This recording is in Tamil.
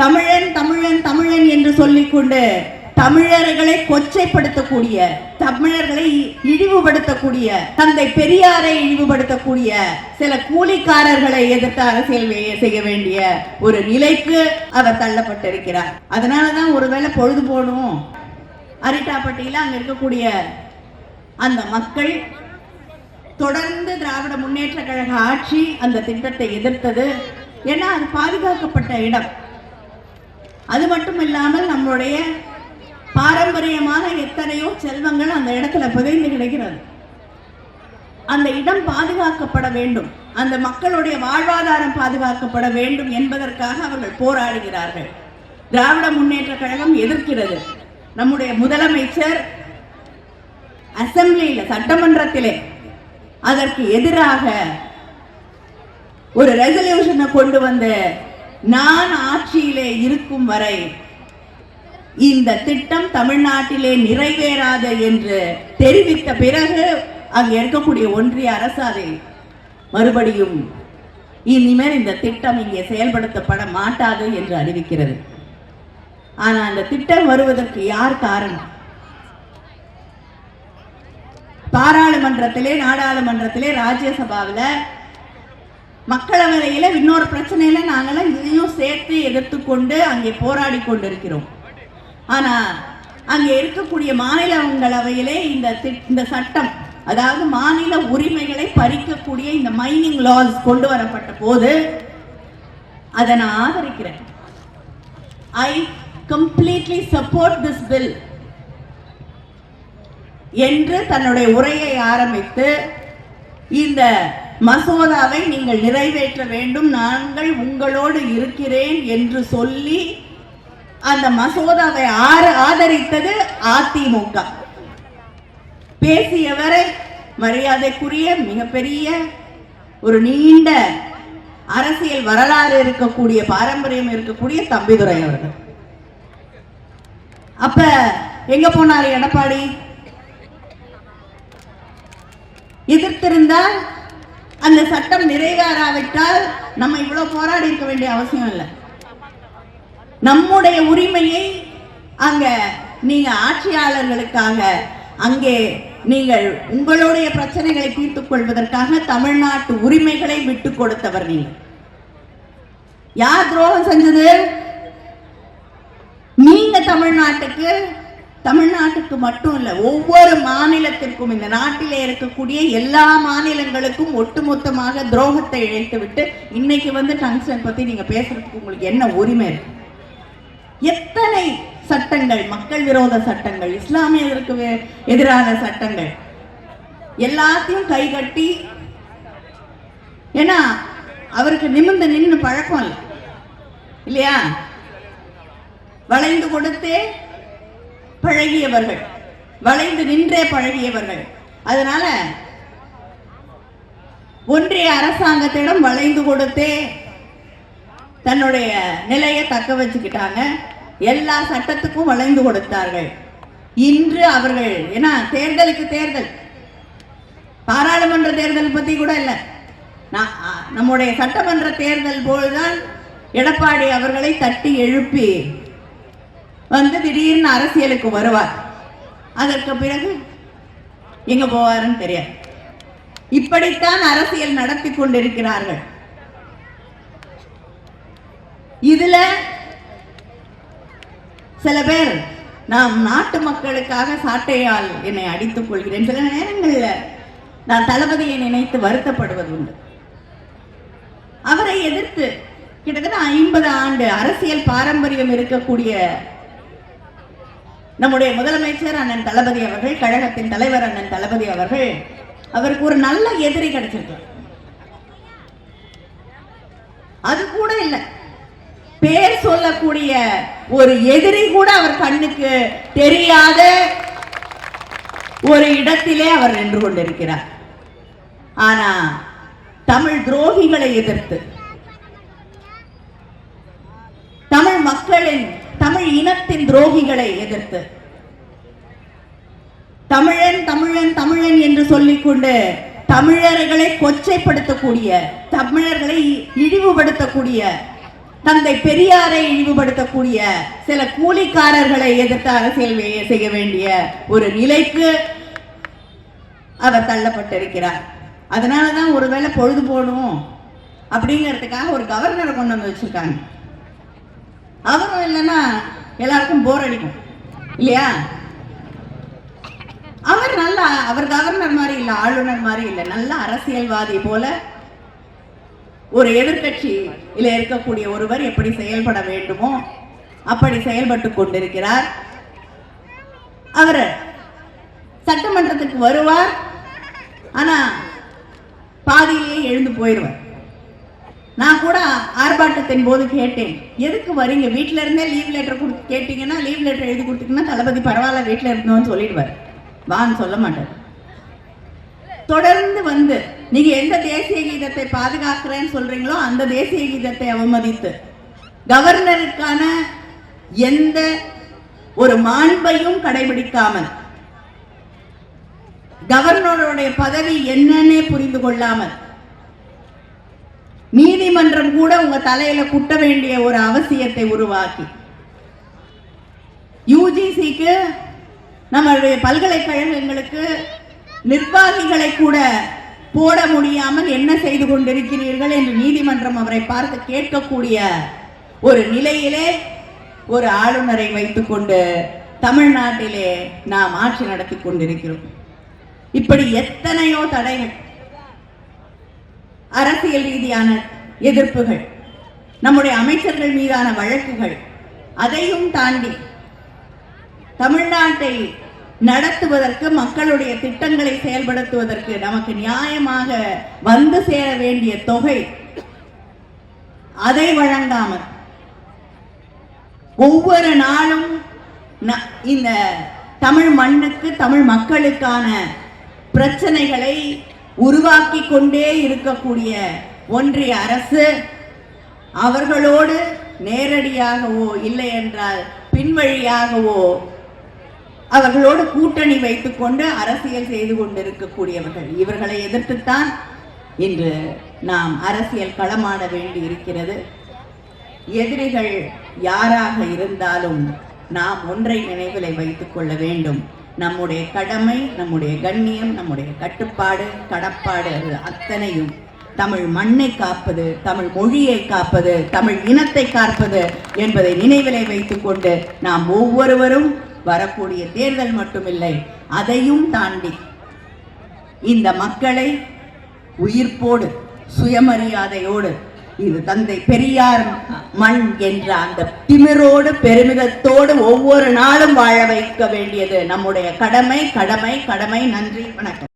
தமிழன் தமிழன் தமிழன் என்று சொல்லிக்கொண்டு தமிழர்களை கொச்சைப்படுத்தக்கூடிய தமிழர்களை இழிவுபடுத்தக்கூடிய தந்தை பெரியாரை இழிவுபடுத்தக்கூடிய சில கூலிக்காரர்களை எதிர்த்து அரசியல் செய்ய வேண்டிய ஒரு நிலைக்கு அவர் தள்ளப்பட்டிருக்கிறார். அதனாலதான் ஒருவேளை பொழுது போடும் அரிட்டாப்பட்டியில அங்க இருக்கக்கூடிய அந்த மக்கள் தொடர்ந்து திராவிட முன்னேற்ற கழக ஆட்சி அந்த திட்டத்தை எதிர்த்தது. ஏன்னா அது பாதுகாக்கப்பட்ட இடம். அது மட்டும் இல்லாமல் நம்மளுடைய பாரம்பரியமான எத்தனையோ செல்வங்கள் அந்த இடத்துல புதைந்து கிடக்கிறது. அந்த இடம் பாதுகாக்கப்பட வேண்டும். அந்த மக்களுடைய வாழ்வாதாரம் பாதுகாக்கப்பட வேண்டும் என்பதற்காக அவர்கள் போராடுகிறார்கள். திராவிட முன்னேற்ற கழகம் எதிர்க்கிறது. நம்முடைய முதலமைச்சர் அசம்பிளியில் சட்டமன்றத்திலே அதற்கு எதிராக ஒரு ரெசல்யூஷனை கொண்டு வந்து நான் ஆட்சியிலே இருக்கும் வரை இந்த திட்டம் தமிழ்நாட்டிலே நிறைவேறாது என்று தெரிவித்த பிறகு அங்கே இருக்கக்கூடிய ஒன்றிய அரசு அதை மறுபடியும் இனிமேல் இந்த திட்டம் இங்கே செயல்படுத்தப்பட மாட்டாது என்று அறிவிக்கிறது. ஆனால் அந்த திட்டம் வருவதற்கு யார் காரணம்? பாராளுமன்றத்திலே நாடாளுமன்றத்திலே ராஜ்யசபாவில் மக்களவையில் இன்னொரு பிரச்சனையில நாங்களாம் இதையும் சேர்த்து எதிர்த்து கொண்டு அங்கே போராடி கொண்டிருக்கிறோம். ஆனா அங்கே இருக்கக்கூடிய மாநிலங்களவையிலே இந்த இந்த சட்டம் அதாவது மாநில உரிமைகளை பறிக்கக்கூடிய இந்த மைனிங் லாஸ் கொண்டு வரப்பட்ட போது அதை நான் ஆதரிக்கிறேன். I completely support this bill என்று தன்னுடைய உரையை ஆரம்பித்து இந்த மசோதாவை நீங்கள் நிறைவேற்ற வேண்டும். நாங்கள் உங்களோடு இருக்கிறேன் என்று சொல்லி அந்த மசோதாவை ஆதரித்தது அதிமுக. பேசியவரை மரியாதைக்குரிய மிகப்பெரிய ஒரு நீண்ட அரசியல் வரலாறு இருக்கக்கூடிய பாரம்பரியம் இருக்கக்கூடிய தம்பிதுரை அவர்கள். அப்ப எங்க போனார் எடப்பாடி? எதிர்த்திருந்தால் அந்த சட்டம் நிறைவேறாவிட்டால் நம்ம இவ்வளவு போராடி இருக்க வேண்டிய அவசியம் இல்லை. நம்முடைய உரிமையை அங்க நீங்க ஆட்சியாளர்களுக்காக அங்கே நீங்கள் உங்களுடைய பிரச்சனைகளை தீர்த்துக் கொள்வதற்காக தமிழ்நாட்டு உரிமைகளை விட்டு கொடுத்தவர் நீங்க. யார் துரோகம் செஞ்சது? நீங்க தமிழ்நாட்டுக்கு தமிழ்நாட்டுக்கு மட்டும் இல்ல ஒவ்வொரு மாநிலத்திற்கும் இந்த நாட்டிலே இருக்கக்கூடிய எல்லா மாநிலங்களுக்கும் ஒட்டுமொத்தமாக துரோகத்தை இழைத்து விட்டு இன்னைக்கு வந்து டங்ஸ்டன் பத்தி நீங்க பேசுறதுக்கு உங்களுக்கு என்ன உரிமை இருக்கு? எத்தனை சட்டங்கள் மக்கள் விரோத சட்டங்கள் இஸ்லாமியர்களுக்கு எதிரான சட்டங்கள் எல்லாத்தையும் கை கட்டி ஏன்னா அவருக்கு நிமிர்ந்து நின்று பழக்கம் இல்லை. இல்லையா? வளைந்து கொடுத்தே பழகியவர்கள். வளைந்து நின்றே பழகியவர்கள். அதனால ஒன்றிய அரசாங்கத்திடம் வளைந்து கொடுத்தே தன்னுடைய நிலையை தக்க வச்சுக்கிட்டாங்க. எல்லா சட்டத்துக்கும் வளைந்து கொடுத்தார்கள். இன்று அவர்கள் ஏன்னா தேர்தலுக்கு தேர்தல். பாராளுமன்ற தேர்தல் பத்தி கூட இல்லை. நான் நம்முடைய சட்டமன்ற தேர்தல் போல்தான் எடப்பாடி அவர்களை தட்டி எழுப்பி வந்து திடீர்னு அரசியலுக்கு வருவார். அதற்கு பிறகு எங்க போவாருன்னு தெரியாது. இப்படித்தான் அரசியல் நடத்தி கொண்டிருக்கிறார்கள். இதுல சில பேர் நாம் நாட்டு மக்களுக்காக சாட்டையால் என்னை அடித்துக் கொள்கிறேன். சில நேரங்களில் நான் தளபதியை நினைத்து வருத்தப்படுவது உண்டு. அவரை எதிர்த்து கிட்டத்தட்ட ஐம்பது ஆண்டு அரசியல் பாரம்பரியம் இருக்கக்கூடிய நம்முடைய முதலமைச்சர் அண்ணன் தளபதி அவர்கள் கழகத்தின் தலைவர் அண்ணன் தளபதி அவர்கள் அவருக்கு ஒரு நல்ல எதிரி கிடைச்சிருக்கு. அது கூட இல்லை. பேர் சொல்லக்கூடிய ஒரு எதிரி கூட அவர் கண்ணுக்கு தெரியாத ஒரு இடத்திலே அவர் நின்று கொண்டிருக்கிறார். ஆனா தமிழ் துரோகிகளை எதிர்த்து தமிழ் மக்களின் தமிழ் இனத்தின் துரோகிகளை எதிர்த்து. தமிழன் தமிழன் தமிழன் என்று சொல்லிக்கொண்டு தமிழர்களை கொச்சைப்படுத்தக்கூடிய தமிழர்களை இழிவுபடுத்தக்கூடிய தந்தை பெரியாரை இழிவுபடுத்தக்கூடிய சில கூலிக்காரர்களை எதிர்த்து அரசியல் செய்ய வேண்டிய ஒரு நிலைக்கு அவர் தள்ளப்பட்டிருக்கிறார். அதனாலதான் ஒருவேளை பொழுது போடும் அப்படிங்கிறதுக்காக ஒரு கவர்னரை கொண்டு வந்து வச்சிருக்காங்க. அவரும் இல்லைன்னா எல்லாருக்கும் போர் அடிக்கும். இல்லையா? அவர் நல்லா அவர் கவர்னர் மாதிரி இல்லை ஆளுநர் மாதிரி இல்லை நல்ல அரசியல்வாதி போல ஒரு எதிர்க்கட்சி இல்ல இருக்கக்கூடிய ஒருவர் எப்படி செயல்பட வேண்டுமோ அப்படி செயல்பட்டு கொண்டிருக்கிறார். அவர் சட்டமன்றத்துக்கு வருவார் ஆனா பாதியிலேயே எழுந்து போயிடுவார். நான் கூட ஆர்ப்பாட்டத்தின் போது கேட்டேன். எதுக்கு வரீங்க? வீட்ல இருந்தே லீவ் லெட்டர் கொடுத்து கேட்டீங்கன்னா லீவ் லெட்டர் எழுதி கொடுத்தீங்கன்னா தளபதி பரவாயில்ல வீட்டில் இருந்தோம்னு சொல்லிடுவார். வான்னு சொல்ல மாட்டார். தொடர்ந்து வந்து நீங்க எந்த தேசிய கீதத்தை பாதுகாக்கிறேன்னு சொல்றீங்களோ அந்த தேசிய கீதத்தை அவமதித்து கவர்னருக்கான எந்த ஒரு மாண்பையும் கடைபிடிக்காமல் கவர்னருடைய பதவி என்னன்னே புரிந்து கொள்ளாமல் நீதிமன்றம் கூட உங்க தலையில குட்ட வேண்டிய ஒரு அவசியத்தை உருவாக்கி. யூஜிசிக்கு நம்மளுடைய பல்கலைக்கழகங்களுக்கு நிர்வாகிகளை கூட போட முடியாமல் என்ன செய்து கொண்டிருக்கிறீர்கள் என்று நீதிமன்றம் அவரை பார்த்து கேட்கக்கூடிய ஒரு நிலையிலே ஒரு ஆளுநரை வைத்துக்கொண்டு தமிழ்நாட்டிலே நாம் ஆட்சி நடத்தி கொண்டிருக்கிறோம். இப்படி எத்தனையோ தடைகள் அரசியல் ரீதியான எதிர்ப்புகள் நம்முடைய அமைச்சர்கள் மீதான வழக்குகள் அதையும் தாண்டி தமிழ்நாட்டை நடத்துவதற்கு மக்களுடைய திட்டங்களை செயல்படுத்துவதற்கு நமக்கு நியாயமாக வந்து சேர வேண்டிய தொகை அதை வழங்காமல் ஒவ்வொரு நாளும் இந்த தமிழ் மண்ணுக்கு தமிழ் மக்களுக்கான பிரச்சனைகளை உருவாக்கி கொண்டே இருக்கக்கூடிய ஒன்றிய அரசு அவர்களோடு நேரடியாகவோ இல்லை என்றால் பின்வழியாகவோ அவர்களோடு கூட்டணி வைத்துக்கொண்டு அரசியல் செய்து கொண்டிருக்கக்கூடியவர்கள். இவர்களை எதிர்த்துத்தான் இன்று நாம் அரசியல் களமாட வேண்டி இருக்கிறது எதிரிகள் யாராக இருந்தாலும் நாம் ஒன்றை நினைவில் வைத்துக் கொள்ள வேண்டும். நம்முடைய கடமை நம்முடைய கண்ணியம் நம்முடைய கட்டுப்பாடு கடப்பாடு அது அத்தனையும் தமிழ் மண்ணை காப்பது தமிழ் மொழியை காப்பது தமிழ் இனத்தை காப்பது என்பதை நினைவிலை வைத்துக்கொண்டு நாம் ஒவ்வொருவரும் வரக்கூடிய தேர்தல் மட்டுமில்லை அதையும் தாண்டி இந்த மக்களை உயிர்ப்போடு சுயமரியாதையோடு இது தந்தை பெரியார் மண் என்ற அந்த திமிரோடு பெருமிதத்தோடு ஒவ்வொரு நாளும் வாழ வைக்க வேண்டியது நம்முடைய கடமை கடமை கடமை. நன்றி வணக்கம்.